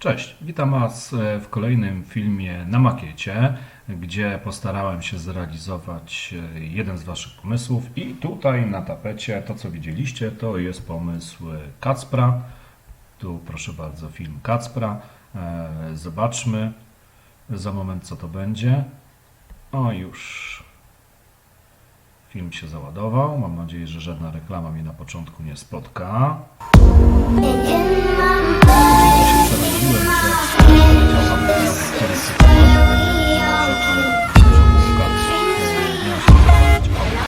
Cześć, witam Was e, w kolejnym filmie na makiecie, gdzie postarałem się zrealizować e, jeden z Waszych pomysłów i tutaj na tapecie to co widzieliście to jest pomysł Kacpra. Tu proszę bardzo film Kacpra. E, Zobaczmy za moment co to będzie. O już film się załadował. Mam nadzieję, że żadna reklama mnie na początku nie spotka. Przeraziłem, że działam na 4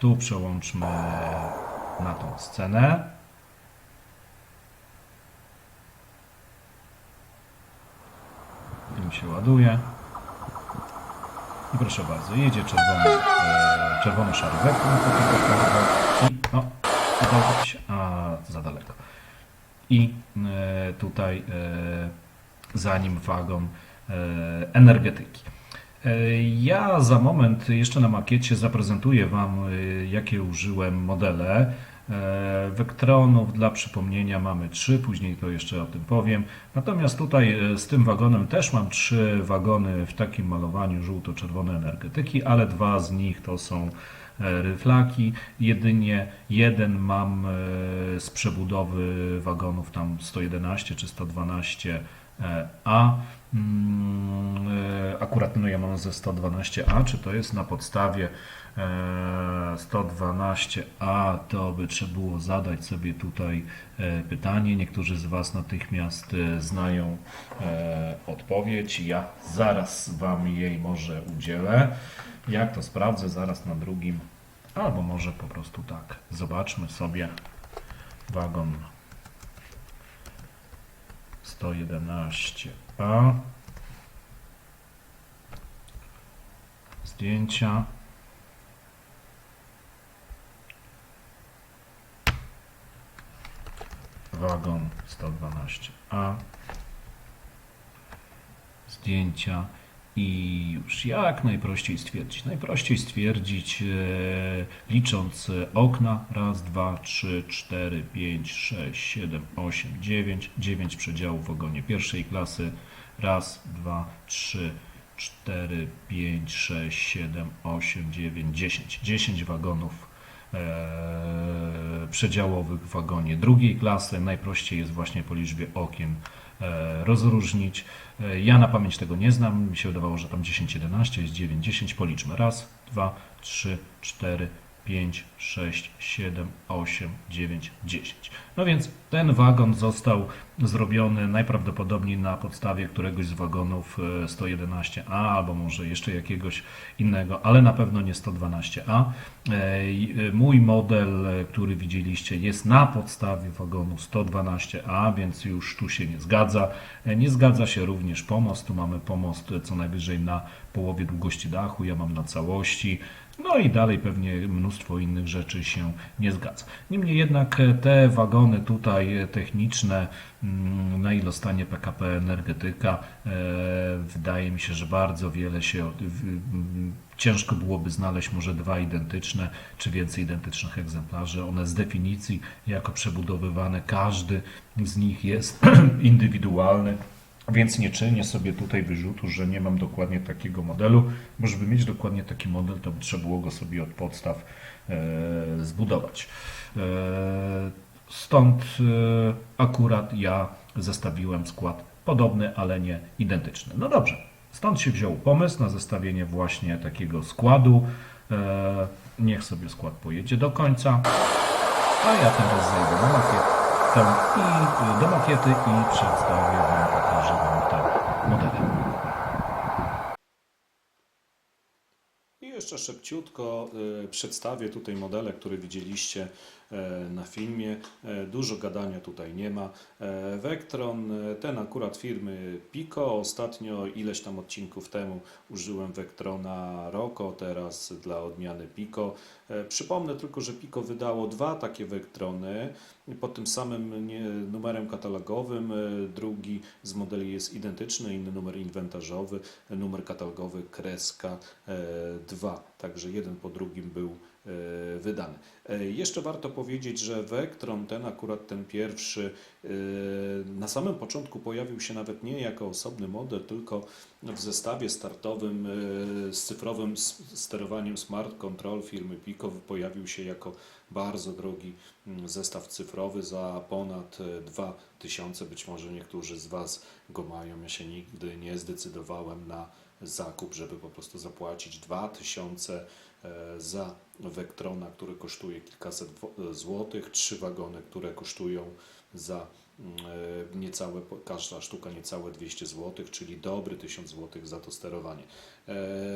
Tu przełączmy na tą scenę. Film się ładuje. I proszę bardzo, jedzie czerwony, e, takiego i no, udało a za daleko. I e, tutaj e, za nim wagon e, energetyki. E, Ja za moment jeszcze na makiecie zaprezentuję Wam, e, jakie użyłem modele. Wektronów dla przypomnienia mamy trzy, później to jeszcze o tym powiem. Natomiast tutaj z tym wagonem też mam trzy wagony w takim malowaniu żółto-czerwone energetyki, ale dwa z nich to są ryflaki. Jedynie jeden mam z przebudowy wagonów tam 111 czy 112 e, A. Mm, e, Akurat no ja mam ze 112A, czy to jest na podstawie e, 112A, to by trzeba było zadać sobie tutaj e, pytanie. Niektórzy z Was natychmiast e, znają e, odpowiedź. Ja zaraz Wam jej może udzielę. Jak to sprawdzę, zaraz na drugim, albo może po prostu tak. Zobaczmy sobie wagon 111A. Zdjęcia. Wagon 112A. Zdjęcia. I już jak najprościej stwierdzić? Najprościej stwierdzić, e, licząc e, okna. Raz, dwa, trzy, cztery, pięć, sześć, siedem, osiem, dziewięć. Dziewięć przedziałów w wagonie pierwszej klasy. Raz, dwa, trzy, cztery, pięć, sześć, siedem, osiem, dziewięć, dziesięć. Dziesięć wagonów przedziałowych w wagonie drugiej klasy. Najprościej jest właśnie po liczbie okien e, rozróżnić. E, Ja na pamięć tego nie znam. Mi się wydawało, że tam 10, 11 jest 9, 10. Policzmy. Raz, dwa, trzy, cztery, 5, 6, 7, 8, 9, 10. No więc ten wagon został zrobiony najprawdopodobniej na podstawie któregoś z wagonów e, 111A albo może jeszcze jakiegoś innego, ale na pewno nie 112A. E, e, Mój model, e, który widzieliście, jest na podstawie wagonu 112A, więc już tu się nie zgadza. E, Nie zgadza się również pomost. Tu mamy pomost e, co najwyżej na połowie długości dachu, ja mam na całości. No i dalej pewnie mnóstwo innych rzeczy się nie zgadza. Niemniej jednak e, te wagony tutaj e, techniczne, mm, na ile stanie PKP Energetyka, e, wydaje mi się, że bardzo wiele się, od- w- m, ciężko byłoby znaleźć może dwa identyczne, czy więcej identycznych egzemplarzy. One z definicji jako przebudowywane, każdy z nich jest indywidualny. Więc nie czynię sobie tutaj wyrzutu, że nie mam dokładnie takiego modelu, bo żeby mieć dokładnie taki model, to by trzeba było go sobie od podstaw e, zbudować. E, stąd e, akurat ja zestawiłem skład podobny, ale nie identyczny. No dobrze, stąd się wziął pomysł na zestawienie właśnie takiego składu. Niech sobie skład pojedzie do końca. A ja teraz zejdę na makietę i do makiety i przedstawię Wam, Wam te modele. I jeszcze szybciutko y, przedstawię tutaj modele, które widzieliście na filmie. E, Dużo gadania tutaj nie ma. E, Vectron, e, ten akurat firmy Pico. Ostatnio ileś tam odcinków temu użyłem Vectrona Rocco, teraz dla odmiany Pico. E, Przypomnę tylko, że Pico wydało dwa takie Vectrony pod tym samym numerem katalogowym. E, Drugi z modeli jest identyczny, inny numer inwentarzowy, e, numer katalogowy kreska e, 2. Także jeden po drugim był e, wydany. E, Jeszcze warto powiedzieć, że Vectron, ten akurat ten pierwszy, e, na samym początku pojawił się nawet nie jako osobny model, tylko w zestawie startowym e, z cyfrowym sterowaniem Smart Control firmy Pico pojawił się jako bardzo drogi mm, zestaw cyfrowy za ponad e, 2000. Być może niektórzy z Was go mają. Ja się nigdy nie zdecydowałem na zakup, żeby po prostu zapłacić 2000 e, za Vectrona, który kosztuje kilkaset e, złotych, trzy wagony, które kosztują za mm, e, niecałe, każda sztuka niecałe 200 złotych, czyli dobry 1000 złotych za to sterowanie.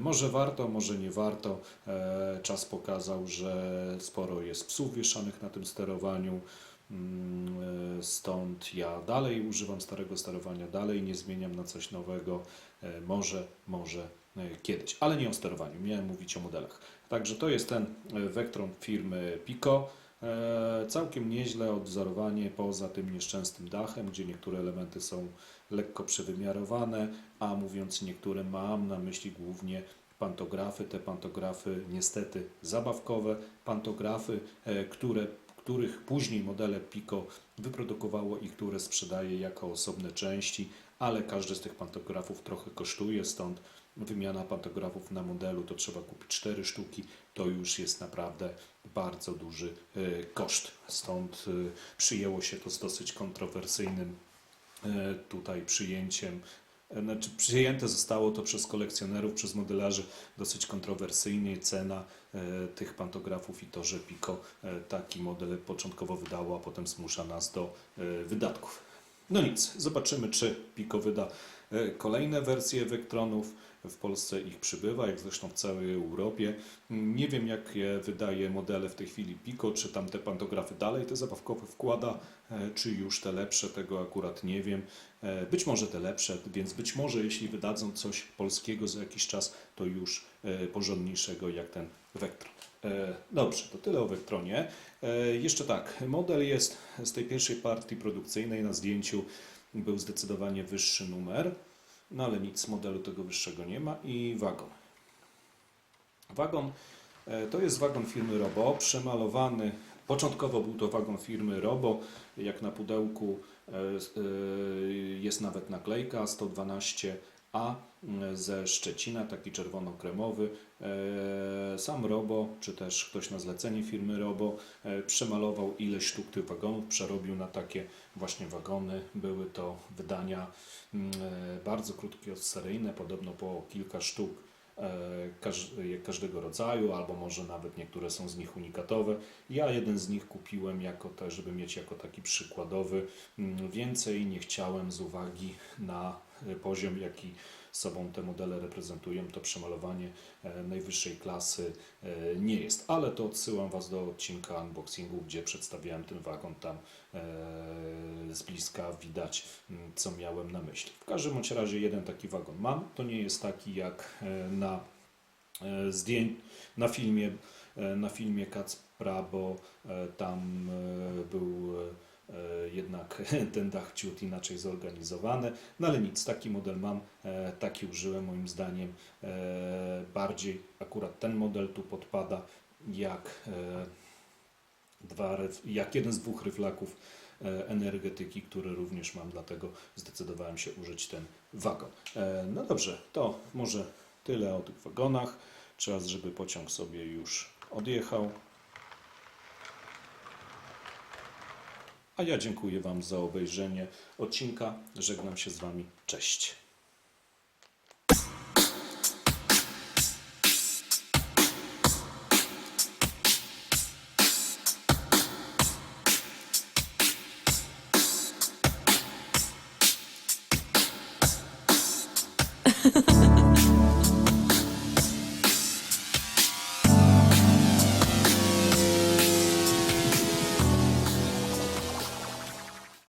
Może warto, może nie warto. Czas pokazał, że sporo jest psów wieszanych na tym sterowaniu. Mm, Stąd ja dalej używam starego sterowania, dalej nie zmieniam na coś nowego. E, Może, może e, kiedyś, ale nie o sterowaniu, miałem mówić o modelach. Także to jest ten e, Vectron firmy Pico. Całkiem nieźle odwzorowanie poza tym nieszczęsnym dachem, gdzie niektóre elementy są lekko przewymiarowane, a mówiąc niektóre mam na myśli głównie pantografy, te pantografy niestety zabawkowe, pantografy, które, których później modele Pico wyprodukowało i które sprzedaje jako osobne części, ale każdy z tych pantografów trochę kosztuje, stąd wymiana pantografów na modelu to trzeba kupić 4 sztuki, to już jest naprawdę bardzo duży e, koszt. Stąd e, przyjęło się to z dosyć kontrowersyjnym e, tutaj przyjęciem. Znaczy, przyjęte zostało to przez kolekcjonerów, przez modelarzy dosyć kontrowersyjnie. Cena tych pantografów i to, że Pico taki model początkowo wydało, a potem zmusza nas do wydatków. No nic, zobaczymy, czy Pico wyda e, kolejne wersje Vectronów. W Polsce ich przybywa, jak zresztą w całej Europie. Nie wiem, jakie wydaje modele w tej chwili Pico, czy tam te pantografy dalej te zabawkowe wkłada, e, czy już te lepsze, tego akurat nie wiem. E, Być może te lepsze, więc być może jeśli wydadzą coś polskiego za jakiś czas, to już e, porządniejszego jak ten Vectron. Dobrze, to tyle o Vectronie. Jeszcze tak, model jest z tej pierwszej partii produkcyjnej na zdjęciu był zdecydowanie wyższy numer, no ale nic, modelu tego wyższego nie ma i wagon. Wagon e, to jest wagon firmy Robo, przemalowany. Początkowo był to wagon firmy Robo, jak na pudełku e, e, jest nawet naklejka 112A m, ze Szczecina, taki czerwono-kremowy. E, Sam Robo, czy też ktoś na zlecenie firmy Robo, e, przemalował ileś sztuk tych wagonów, przerobił na takie właśnie wagony. Były to wydania mm, e, bardzo krótkie, seryjne, podobno po kilka sztuk każ- każdego rodzaju, albo może nawet niektóre są z nich unikatowe. Ja jeden z nich kupiłem jako te, żeby mieć jako taki przykładowy. Mm, Więcej nie chciałem z uwagi na poziom, jaki sobą te modele reprezentują. To przemalowanie e, najwyższej klasy e, nie jest, ale to odsyłam Was do odcinka unboxingu, gdzie przedstawiałem ten wagon. Tam e, z bliska widać, mm, co miałem na myśli. W każdym bądź razie jeden taki wagon mam. To nie jest taki jak na zdjęć na filmie, na filmie Kacpra, bo tam był jednak ten dach ciut inaczej zorganizowany. No ale nic, taki model mam, e, taki użyłem moim zdaniem. e, Bardziej akurat ten model tu podpada jak, e, dwa, jak jeden z dwóch ryflaków e, energetyki, który również mam, dlatego zdecydowałem się użyć ten wagon. E, No dobrze, to może tyle o tych wagonach. Czas, żeby pociąg sobie już odjechał. A ja dziękuję Wam za obejrzenie odcinka. Żegnam się z Wami. Cześć.